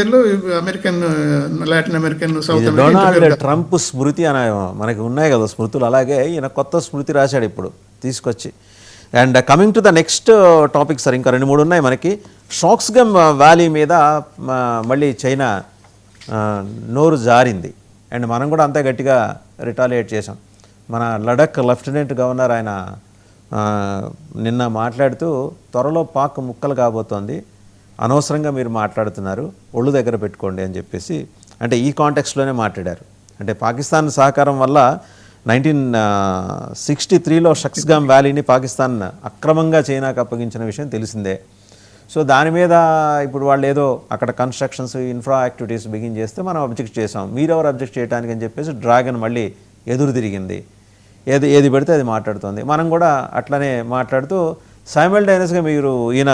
American Latin American south Donald Trump స్మృతి అనే మనకి ఉన్నాయి కదా స్మృతులు. అలాగే ఈయన కొత్త స్మృతి రాశాడు ఇప్పుడు. తీసుకొచ్చి. And coming to the next topic sir ఇంకా రెండు మూడు ఉన్నాయి మనకి. షాక్స్గమ్ వ్యాలీ మీద మళ్ళీ చైనా నోరు జారింది. అండ్ మనం కూడా అంతే గట్టిగా రిటాలియేట్ చేసాం మన లడక్ లెఫ్టినెంట్ గవర్నర్ ఆయన నిన్న మాట్లాడుతూ త్వరలో పాక్ ముక్కలు కాబోతోంది. అనవసరంగా మీరు మాట్లాడుతున్నారు ఒళ్ళు దగ్గర పెట్టుకోండి అని చెప్పేసి అంటే ఈ కాంటెక్స్లోనే మాట్లాడారు. అంటే పాకిస్తాన్ సహకారం వల్ల నైన్టీన్ సిక్స్టీ త్రీలో షక్స్గామ్ వ్యాలీని పాకిస్తాన్ అక్రమంగా చైనాకు అప్పగించిన విషయం తెలిసిందే. సో దాని మీద ఇప్పుడు వాళ్ళు ఏదో అక్కడ కన్స్ట్రక్షన్స్ ఇన్ఫ్రా యాక్టివిటీస్ బిగిన్ చేస్తే మనం అబ్జెక్ట్ చేసాం. మీరెవరు అబ్జెక్ట్ చేయడానికి అని చెప్పేసి డ్రాగన్ మళ్ళీ ఎదురు తిరిగింది. ఏది ఏది పెడితే అది మాట్లాడుతుంది. మనం కూడా అట్లనే మాట్లాడుతూ సైమల్టైనస్గా మీరు ఈయన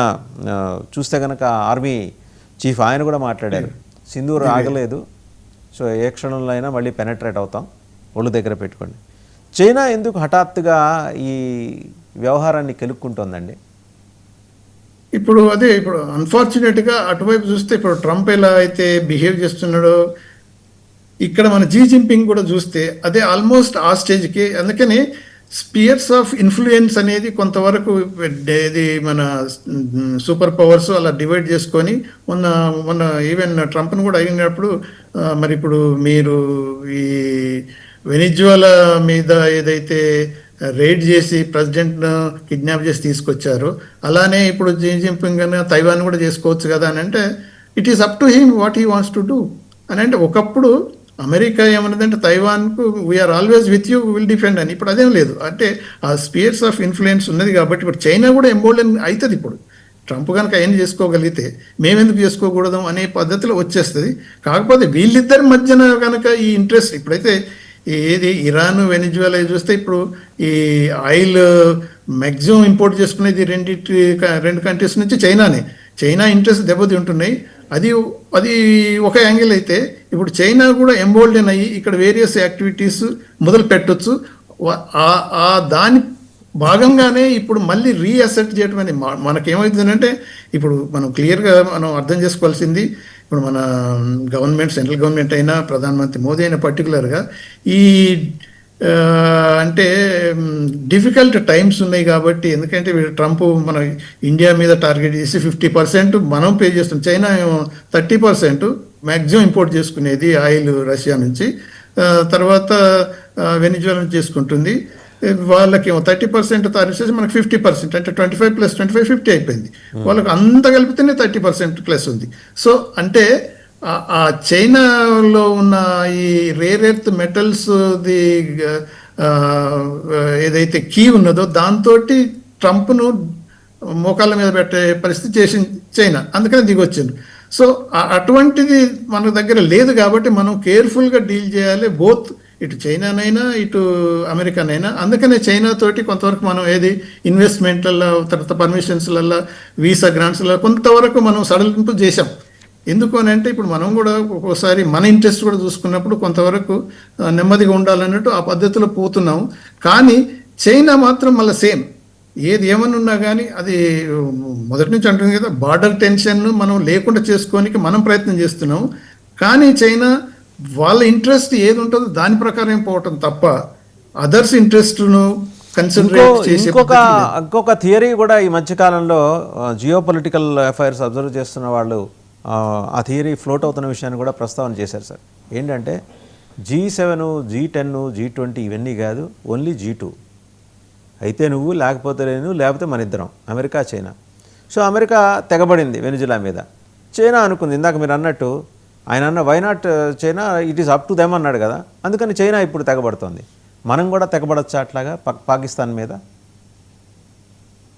చూస్తే కనుక ఆర్మీ చీఫ్ ఆయన కూడా మాట్లాడారు. సింధూర్ ఆగలేదు. సో ఏ క్షణంలో అయినా మళ్ళీ పెనట్రేట్ అవుతాం. ఒళ్ళు దగ్గర పెట్టుకోండి. చైనా ఎందుకు హఠాత్తుగా ఈ వ్యవహారాన్ని కెలుక్కుంటోందండి? ఇప్పుడు అదే ఇప్పుడు అన్ఫార్చునేట్గా అటువైపు చూస్తే ఇప్పుడు ట్రంప్ ఎలా అయితే బిహేవ్ చేస్తున్నాడో ఇక్కడ మన జీ జింపింగ్ కూడా చూస్తే అదే ఆల్మోస్ట్ ఆ స్టేజ్కి అందుకని స్పియర్స్ ఆఫ్ ఇన్ఫ్లుయెన్స్ అనేది కొంతవరకు ఇది మన సూపర్ పవర్స్ అలా డివైడ్ చేసుకొని మొన్న మొన్న ఈవెన్ ట్రంప్ను కూడా అయినప్పుడు మరి ఇప్పుడు మీరు ఈ వెనిజువలా మీద ఏదైతే రైడ్ చేసి ప్రెసిడెంట్ను కిడ్నాప్ చేసి తీసుకొచ్చారు అలానే ఇప్పుడు జీ జింపింగ్ తైవాన్ కూడా చేసుకోవచ్చు కదా అని అంటే it is up to him what he wants to do అని అంటే ఒకప్పుడు అమెరికా ఏమన్నదంటే తైవాన్కు we're always with you will defend అని. ఇప్పుడు అదేం లేదు. అంటే ఆ స్పియర్స్ ఆఫ్ ఇన్ఫ్లుయెన్స్ ఉన్నది కాబట్టి ఇప్పుడు చైనా కూడా ఎంబోల్డెన్ అవుతుంది ఇప్పుడు. ట్రంప్ కనుక ఏం చేసుకోగలిగితే మేమెందుకు చేసుకోకూడదు అనే పద్ధతిలో వచ్చేస్తుంది. కాకపోతే వీళ్ళిద్దరి మధ్యన కనుక ఈ ఇంట్రెస్ట్ ఇప్పుడైతే ఏది ఇరాన్ వెనిజువలా చూస్తే ఇప్పుడు ఈ ఆయిల్ మ్యాక్సిమం ఇంపోర్ట్ చేసుకునేది రెండింటి రెండు కంట్రీస్ నుంచి చైనానే. China interest దెబ్బతింటున్నాయి. అది అది ఒక యాంగిల్ అయితే ఇప్పుడు చైనా కూడా ఎంబోల్డెన్ అయ్యి ఇక్కడ వేరియస్ యాక్టివిటీస్ మొదలు పెట్టొచ్చు. ఆ- దాని భాగంగానే ఇప్పుడు మళ్ళీ రీఅసెట్ చేయడం అనేది మనకేమవుతుందంటే ఇప్పుడు మనం క్లియర్గా మనం అర్థం చేసుకోవాల్సింది ఇప్పుడు మన గవర్నమెంట్ సెంట్రల్ గవర్నమెంట్ అయినా ప్రధానమంత్రి మోదీ అయినా పర్టికులర్గా ఈ అంటే డిఫికల్ట్ టైమ్స్ ఉన్నాయి కాబట్టి ఎందుకంటే వీడు ట్రంప్ మన ఇండియా మీద టార్గెట్ చేసి ఫిఫ్టీ పర్సెంట్ మనం పే చేస్తాం. China thirty percent maximum import చేసుకునేది ఆయిల్ రష్యా నుంచి. తర్వాత వెనిజువలా నుంచి చేసుకుంటుంది. వాళ్ళకేమో థర్టీ పర్సెంట్ తారీఫ్ చేసి మనకి ఫిఫ్టీ పర్సెంట్ అంటే twenty five plus twenty five fifty అయిపోయింది. వాళ్ళకి అంత కలిపితేనే థర్టీ పర్సెంట్ ప్లస్ ఉంది. సో అంటే ఆ- చైనాలో ఉన్న ఈ రేర్ ఎర్త్ మెటల్స్ ది ఏదైతే కీ ఉన్నదో దాంతో ట్రంప్ను మోకాళ్ళ మీద పెట్టే పరిస్థితి చేసింది చైనా. అందుకని దిగొచ్చింది సో అటువంటిది మన దగ్గర లేదు కాబట్టి మనం కేర్ఫుల్గా డీల్ చేయాలి బోత్ ఇటు చైనానైనా ఇటు అమెరికానైనా. అందుకనే చైనా తోటి కొంతవరకు మనం ఏది ఇన్వెస్ట్మెంట్లలో తర్వాత పర్మిషన్స్లలో వీసా గ్రాంట్స్లలో కొంతవరకు మనం సడలింపు చేశాం. ఎందుకు అని అంటే ఇప్పుడు మనం కూడా ఒక్కోసారి మన ఇంట్రెస్ట్ కూడా చూసుకున్నప్పుడు కొంతవరకు నెమ్మదిగా ఉండాలన్నట్టు ఆ పద్ధతిలో పోతున్నాం. కానీ చైనా మాత్రం మళ్ళీ సేమ్. ఏది ఏమని ఉన్నా కానీ అది మొదటి నుంచి అంటుంది కదా బార్డర్ టెన్షన్ మనం లేకుండా చేసుకోనికి మనం ప్రయత్నం చేస్తున్నాం. కానీ చైనా వాళ్ళ ఇంట్రెస్ట్ ఏది ఉంటుందో దాని ప్రకారం పోవటం తప్ప అదర్స్ ఇంట్రెస్ట్ను ఇంకొక ఇంకొక థియరీ కూడా ఈ మధ్యకాలంలో జియో పొలిటికల్ అఫైర్స్ అబ్జర్వ్ చేస్తున్న వాళ్ళు ఆ, థియరీ ఫ్లోట్ అవుతున్న విషయాన్ని కూడా ప్రస్తావన చేశారు సార్. ఏంటంటే G seven G ten G twenty ఇవన్నీ కాదు ఓన్లీ జీ టూ. అయితే నువ్వు లేకపోతే నేను లేకపోతే మన ఇద్దరం అమెరికా చైనా. సో అమెరికా తెగబడింది వెనుజులా మీద. చైనా అనుకుంది ఇందాక మీరు అన్నట్టు ఆయన అన్న why not China? It is up to them అన్నాడు కదా. అందుకని చైనా ఇప్పుడు తెగబడుతోంది. మనం కూడా తెగబడచ్చా అట్లాగా పాకిస్తాన్ మీద?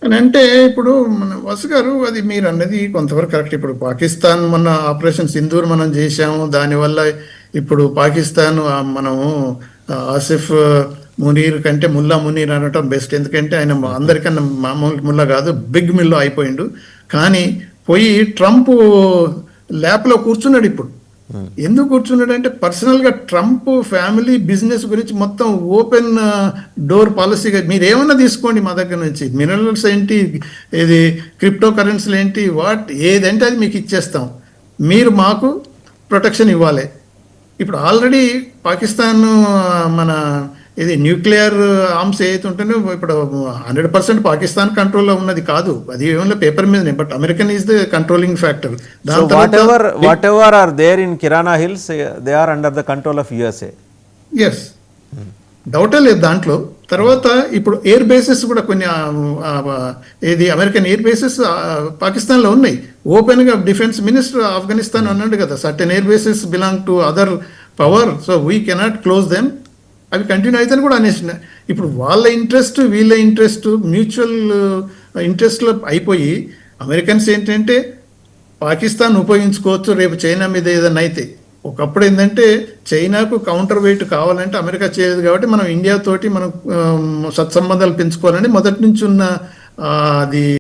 అని అంటే ఇప్పుడు మన వసు గారు అది మీరు అన్నది కొంతవరకు కరెక్ట్. ఇప్పుడు పాకిస్తాన్ మన ఆపరేషన్ సింధూర్ మనం చేశాము. దానివల్ల ఇప్పుడు పాకిస్తాన్ మనము ఆసిఫ్ మునీర్ కంటే ముల్లా మునీర్ అనటం బెస్ట్. ఎందుకంటే ఆయన అందరికన్నా మామూలు ముల్లా కాదు బిగ్ మిల్లో అయిపోయిండు. కానీ పోయి ట్రంప్ ల్యాప్లో కూర్చున్నాడు ఇప్పుడు. ఎందుకు కూర్చున్నాడు అంటే పర్సనల్గా ట్రంప్ ఫ్యామిలీ బిజినెస్ గురించి మొత్తం ఓపెన్ డోర్ పాలసీగా మీరు ఏమన్నా తీసుకోండి మా దగ్గర నుంచి. మినరల్స్ ఏంటి ఇది క్రిప్టో కరెన్సీలు ఏంటి వాట్ ఏదంటే అది మీకు ఇచ్చేస్తాం. మీరు మాకు ప్రొటెక్షన్ ఇవ్వాలి. ఇప్పుడు ఆల్రెడీ పాకిస్తాన్ మన ఇది న్యూక్లియర్ ఆర్మ్స్ ఏదైతే ఉంటుందో ఇప్పుడు హండ్రెడ్ పర్సెంట్ పాకిస్తాన్ కంట్రోల్లో ఉన్నది కాదు. అది ఏమైనా పేపర్ మీదనే but American is the controlling factor whatever whatever are there in Kirana hills they are under the control of USA yes డౌటే లేదు దాంట్లో. తర్వాత ఇప్పుడు ఎయిర్ బేసెస్ కూడా కొన్ని ఏది అమెరికన్ ఎయిర్ బేసెస్ పాకిస్తాన్లో ఉన్నాయి. ఓపెన్గా డిఫెన్స్ మినిస్టర్ ఆఫ్ఘనిస్తాన్ అన్నాడు కదా certain air bases belong to other power so we cannot close them అవి కంటిన్యూ అవుతాయని కూడా అనేసిన. ఇప్పుడు వాళ్ళ ఇంట్రెస్ట్ వీళ్ళ ఇంట్రెస్ట్ మ్యూచువల్ ఇంట్రెస్ట్లో అయిపోయి అమెరికన్స్ ఏంటంటే పాకిస్తాన్ ఉపయోగించుకోవచ్చు రేపు చైనా మీద ఏదైనా అయితే. ఒకప్పుడు ఏంటంటే చైనాకు కౌంటర్ వెయిట్ కావాలంటే అమెరికా చేయలేదు కాబట్టి మనం ఇండియా తోటి మనం సత్సంబంధాలు పెంచుకోవాలని మొదటి నుంచి ఉన్న అది